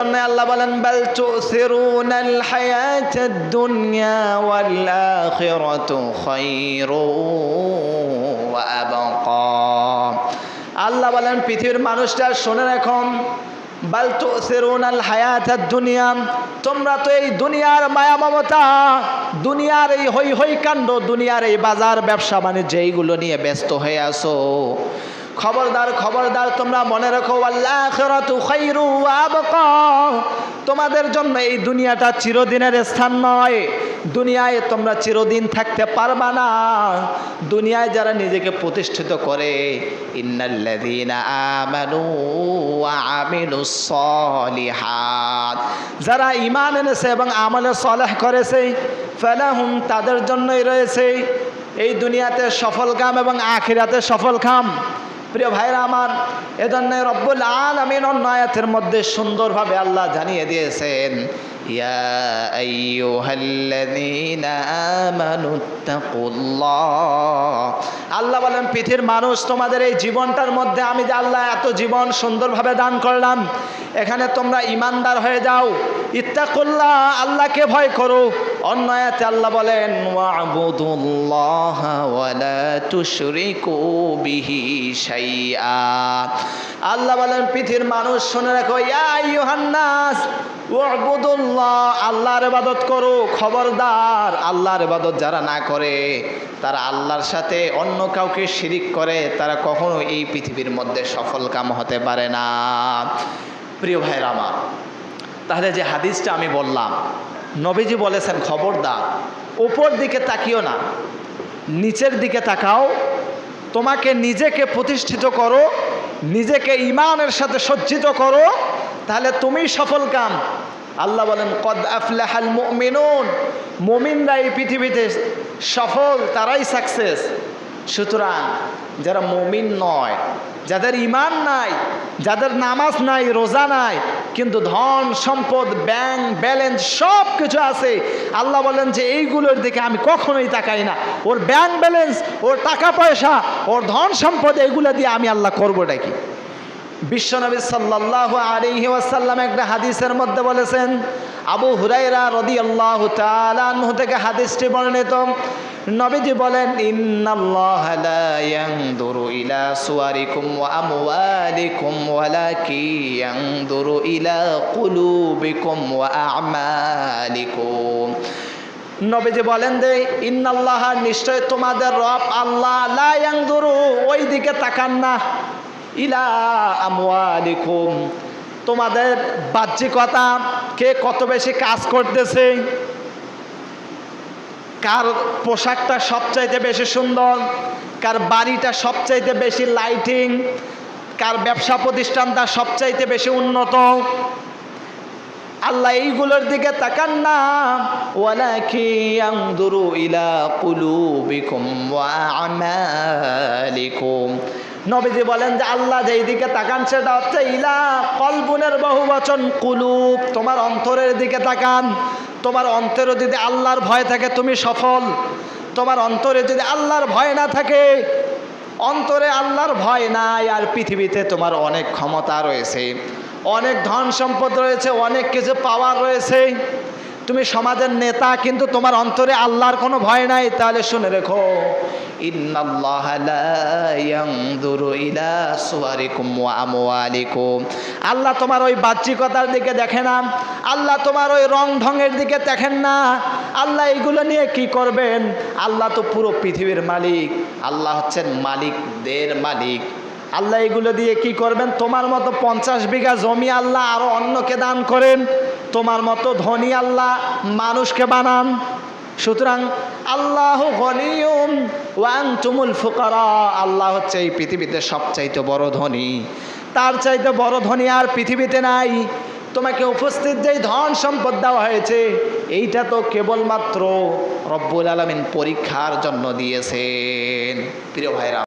আল্লাহ বলেন, বাল তুসিরুনাল হায়াতাদ দুনিয়া ওয়াল আখিরাতু খায়রু ওয়া আল্লাহ বলেন, পৃথিবীর মানুষটা শুনে রাখুন বাল তুসিরুনাল হায়াতাদ দুনিয়া, তোমরা তো এই দুনিয়ার মায়া মমতা, দুনিয়ার এই হৈ হই কাণ্ড, দুনিয়ার এই বাজার ব্যবসা বাণিজ্য, এইগুলো নিয়ে ব্যস্ত হয়ে আসো খবরদার খবরদার, তোমরা মনে রাখো তোমাদের জন্য এই দুনিয়াটা চিরদিনের স্থান নয়। দুনিয়ায় তোমরা চিরদিন থাকতে পারবা না। দুনিয়ায় যারা নিজেকে প্রতিষ্ঠিত করে যারা ইমান এনেছে এবং আমলে সলেহ করেছে, ফালাহুম, তাদের জন্যই রয়েছে এই দুনিয়াতে সফল কাম এবং আখিরাতে সফল কাম প্রিয় ভাইরা আমার, এজন্য রব্বুল আলামিন অন্য আয়াতের মধ্যে সুন্দরভাবে আল্লাহ জানিয়ে দিয়েছেন আল্লাহ বলেন, পৃথিবীর মানুষ, তোমাদের এই জীবনটার মধ্যে আমি যে আল্লাহ এত জীবন সুন্দরভাবে দান করলাম, এখানে তোমরা ইমানদার হয়ে যাও ইত্তাকুল্লাহ, আল্লাহকে ভয় করো। অন্য আয়াতে আল্লাহ বলেন, ওয়াবুদুল্লাহ ওয়ালা তুশরিকু বিহি শাইআ। আল্লাহ বলেন, পৃথিবীর মানুষ শুনে রাখো, ইয়া আইয়ুহান্নাস, ওয়াবুদুল্লাহ, আল্লাহর ইবাদত করো, খবরদার, আল্লাহর ইবাদত যারা না করে, তারা আল্লাহর সাথে অন্য কাউকে শিরিক করে, তারা কখনো এই পৃথিবীর মধ্যে সফল কাম হতে পারে না। প্রিয় ভাইরা আমার তাহলে যে হাদিসটা আমি বললাম, নবীজি বলেছেন, খবরদার ওপর দিকে তাকিও না, নিচের দিকে তাকাও, তোমাকে নিজেকে প্রতিষ্ঠিত করো, নিজেকে ইমানের সাথে সজ্জিত করো, তাহলে তুমি সফল কাম। আল্লাহ বলেন, কদ আফলাহাল মুমিনুন মুমিনরা এই পৃথিবীতে সফল, তারাই সাকসেস সুতরাং যারা মুমিন নয়, যাদের ইমান নাই, যাদের নামাজ নাই, রোজা নাই কিন্তু ধন, সম্পদ ব্যাংক ব্যালেন্স সব কিছু আছে। আল্লাহ বলেন যে এইগুলোর দিকে আমি কখনোই তাকাই না। ওর ব্যাংক ব্যালেন্স ওর টাকা পয়সা, ওর ধন, সম্পদ, এগুলো দিয়ে আমি আল্লাহ করবোটা কি? বিশ্বনবী সাল্লাহ আলিহি ওয়াসাল্লাম একটা হাদিসের মধ্যে বলেছেন, আবু হুরাইরা রদি আল্লাহ থেকে হাদিসটি বর্ণিত নবীজি বলেন, ইন্নাল্লাহ ইলা ওয়া ইলা ওয়া আমালিকুম। নবীজি বলেন যে ইন্নাল্লাহ নিশ্চয় তোমাদের রব আল্লাহ লা ইয়ানদুরু ওই দিকে তাকান না। ইলা আমওয়ালিকুম, তোমাদের বাহ্যিকতা কে কত বেশি কাজ করতেছে কার পোশাকটা সবচাইতে বেশি সুন্দর, কার বাড়িটা সবচাইতে বেশি লাইটিং কার ব্যবসা প্রতিষ্ঠানটা সবচাইতে বেশি উন্নত। আল্লাহ এইগুলোর দিকে তাকান না। ওয়ালাকি ইয়ানদুরু ইলা কুলুবিকুম ওয়া আমালিকুম। নবীজি বলেন যে, আল্লাহ যেই দিকে তাকান, সেটা হচ্ছে ইলা কলবুনের বহু বচন কুলুব। তোমার অন্তরের দিকে তাকান। তোমার অন্তরে যদি আল্লাহর ভয় থাকে, তুমি সফল। তোমার অন্তরে যদি আল্লাহর ভয় না থাকে, অন্তরে আল্লাহর ভয় নাই, আর পৃথিবীতে তোমার অনেক ক্ষমতা রয়েছে। অনেক ধন সম্পদ রয়েছে, অনেক কিছু পাওয়ার রয়েছে। তুমি সমাজের নেতা, কিন্তু তোমার অন্তরে আল্লাহর কোনো ভয় নাই, তাহলে শুনে রেখো। আল্লাহ তোমার ওই বাহ্যিকতার দিকে দেখে না। আল্লাহ তোমার ওই রং ঢঙের দিকে দেখেন না। আল্লাহ এইগুলো নিয়ে কি করবেন? আল্লাহ তো পুরো পৃথিবীর মালিক। আল্লাহ হচ্ছেন মালিকদের মালিক। আল্লাহ এগুলো দিয়ে কি করবেন? তোমার মতো পঞ্চাশ বিঘা জমি আল্লাহ আরও অন্যকে দান করেন। তোমার মতো ধনী আল্লাহ মানুষকে বানান। সুতরাং আল্লাহ গনিয়ম ওয়াং তুমুল ফুকারা। আল্লাহ হচ্ছে এই পৃথিবীতে সবচাইতে বড় ধনী। তার চাইতে বড় ধনী আর পৃথিবীতে নাই। তোমাকে উপস্থিত যেই ধন সম্পদ দেওয়া হয়েছে, এইটা তো কেবলমাত্র রব্বুল আলমিন পরীক্ষার জন্য দিয়েছেন। প্রিয় ভাইরা